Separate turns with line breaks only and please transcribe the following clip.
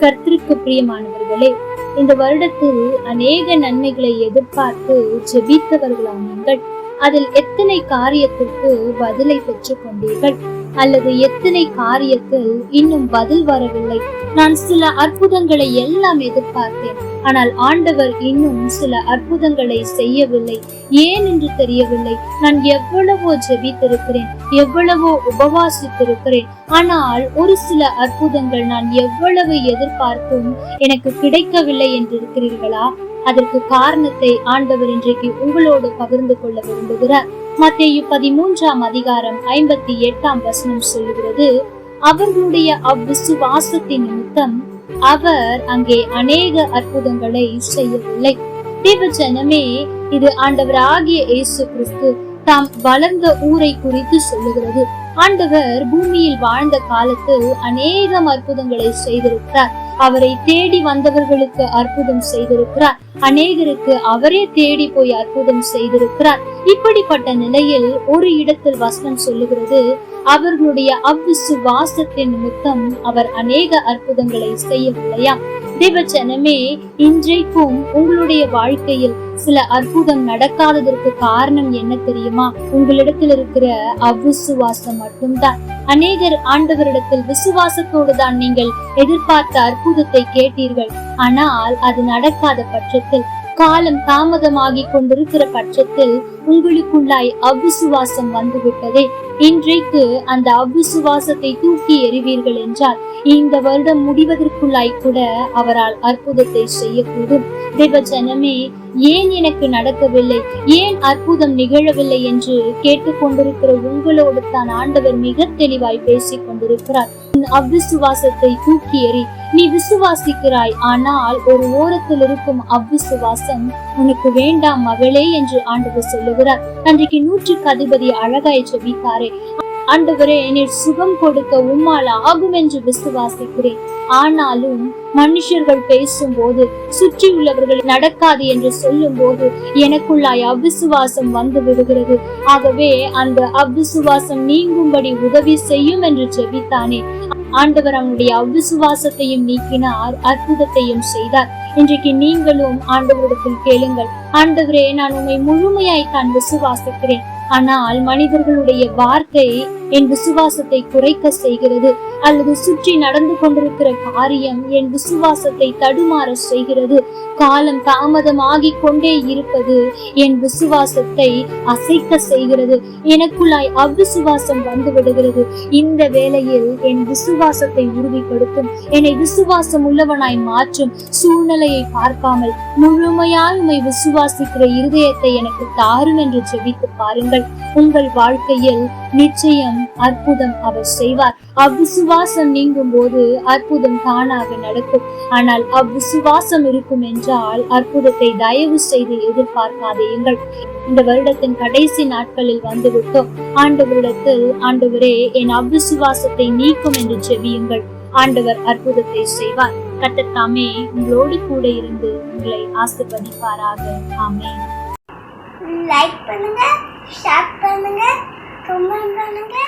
கர்த்தருக்கு பிரியமானவர்களே இந்த வருடத்தில் அநேக நன்மைகளை எதிர்பார்த்து ஜெபித்தவர்களானீர்கள் அதில் எத்தனை காரியத்திற்கு பதிலை பெற்றுக் கொண்டீர்கள் அல்லது எத்தனை காரியத்தில் இன்னும் பதில் வரவில்லை. நான் சில அற்புதங்களை எல்லாம் எதிர்பார்த்தேன். ஆனால் ஆண்டவர் இன்னும் சில அற்புதங்களை செய்யவில்லை. ஏன் என்று தெரியவில்லை. நான் எவ்வளவோ ஜெபித்திருக்கிறேன் எவ்வளவோ உபவாசித்திருக்கிறேன். ஆனால் ஒரு சில அற்புதங்கள் நான் எவ்வளவு எதிர்பார்த்தும் எனக்கு கிடைக்கவில்லை என்று இருக்கிறீர்களா அதற்கு காரணத்தை ஆண்டவர் இன்றைக்கு உங்களோடு பகிர்ந்து கொள்ள விரும்புகிறார். மத்தேயு பதிமூன்றாம் அதிகாரம் ஐம்பத்தி எட்டாம் வசனம் சொல்லுகிறது அவர்களுடைய அவ்விசுவாசத்தின் நிமித்தம் அவர் அங்கே அநேக அற்புதங்களை செய்யவில்லை. தேவஜனமே இது ஆண்டவராகிய இயேசு கிறிஸ்து தாம் வளர்ந்த ஊரை குறித்து சொல்லுகிறது. ஆண்டவர் பூமியில் வாழ்ந்த காலத்தில் அநேகம் அற்புதங்களை செய்திருக்கிறார். அவரை தேடி வந்தவர்களுக்கு அற்புதம் செய்திருக்கிறார். அநேகருக்கு அவரே தேடி போய் அற்புதம் செய்திருக்கிறார். இப்படிப்பட்ட நிலையில் ஒரு இடத்தில் வசனம் சொல்லுகிறது அவர்களுடைய அவ்விசுவாசத்தின் நிமித்தம் அவர் அநேக அற்புதங்களை செய்யவில்லையா? தேவச்சனமே இன்றைக்கும் உங்களுடைய வாழ்க்கையில் சில அற்புதம் நடக்காததற்கு காரணம் என்ன தெரியுமா? உங்களிடத்தில் இருக்கிற அவ்விசுவாசம் மட்டும்தான். அநேகர் ஆண்டவரிடத்தில் விசுவாசத்தோடு தான் நீங்கள் எதிர்பார்த்த அற்புதத்தை கேட்டீர்கள். ஆனால் அது நடக்காத பட்சத்தில் காலம் தாமதமாகி கொண்டிருக்கிற பட்சத்தில் உங்களுக்குள்ளாய் அவ்விசுவாசம் வந்துவிட்டதே. இன்றைக்கு அந்த அவ்விசுவாசத்தை தூக்கி எறிவீர்கள் என்றால் இந்த வருடம் முடிவதற்குள்ளாய் கூட அவரால் அற்புதத்தை செய்யக்கூடும். தேவஜனமே ஏன் எனக்கு நடக்கவில்லை? ஏன் அற்புதம் நிகழவில்லை என்று கேட்டுக்கொண்டிருக்கிற உங்களோடு தான் ஆண்டவர் மிக தெளிவாய் பேசிக் கொண்டிருக்கிறார். அவ்விசுவாசத்தை தூக்கி எறி நீ விசுவாசிக்கிறாய் ஆனால் ஒரு ஓரத்தில் இருக்கும் அவ்விசுவாசம் உனக்கு வேண்டாம் மகளே என்று ஆண்டவர் சொல்லுகிறார் அன்றைக்கு நூற்றுக்கு அதிபதி அழகாய் ஜெபித்தாரே. ஆண்டவரே நீர் சுகம் கொடுக்க உம்மால் ஆகும் என்று விசுவாசிக்கிறேன். ஆனாலும் மனுஷர்கள் பேசும்போது சுற்றி உள்ளவர்கள் நடக்காது என்று சொல்லும் போது எனக்குள்ளாய் அவ்விசுவாசம் வந்து விடுகிறது. ஆகவே அந்த அவ்விசுவாசம் நீங்கும்படி உதவி செய்யும் என்று ஜெபித்தானே. ஆண்டவர் அவனுடைய அவ்விசுவாசத்தையும் நீக்கினார் அற்புதத்தையும் செய்தார். இன்றைக்கு நீங்களும் ஆண்டவரிடத்தில் கேளுங்கள். ஆண்டவரே நான் உண்மை முழுமையாய் தான் விசுவாசிக்கிறேன் ஆனால் மனிதர்களுடைய வார்த்தை என் விசுவாசத்தை குறைக்க செய்கிறது அல்லது சுற்றி நடந்து கொண்டிருக்கிற காரியம் என் விசுவாசத்தை தடுமாற செய்கிறது. காலம் தாமதமாகி கொண்டே இருப்பது என் விசுவாசத்தை அசைக்க செய்கிறது. எனக்குள்ளாய் அவ்விசுவாசம் வந்து விடுகிறது. இந்த வேளையில் என் விசுவாசத்தை உறுதிப்படுத்தும். என்னை விசுவாசம் உள்ளவனாய் மாற்றும். சூழ்நிலையை பார்க்காமல் முழுமையாய் உமை விசுவாசிக்கிற இருதயத்தை எனக்கு தாரும் என்று ஜெபித்து பாருங்கள். உங்கள் வாழ்க்கையில் நிச்சயம் அற்புதம் அவர் செய்வார். அவ்விசுவாசம் நீங்கும் போது அற்புதம் தானாக நடக்கும். ஆனால் அவ்விசுவாசம் இருக்கும் என்றால் அற்புதத்தை தயவு செய்து எதிர்பார்க்காதேயுங்கள் இந்த வருடத்தின் கடைசி நாட்களில் வந்துவிட்டோம். ஆண்டு ஆண்டவரிடத்தில் ஆண்டவரே என் அவ்விசுவாசத்தை நீக்கும் என்று செவியுங்கள் ஆண்டவர் அற்புதத்தை செய்வார். கட்டத்தாமே உங்களோடு கூட இருந்து உங்களை ஆசிர்வதிப்பாராக. ஆமே
லைக் பண்ணுங்க ஷேர் பண்ணுங்க கமெண்ட் பண்ணுங்க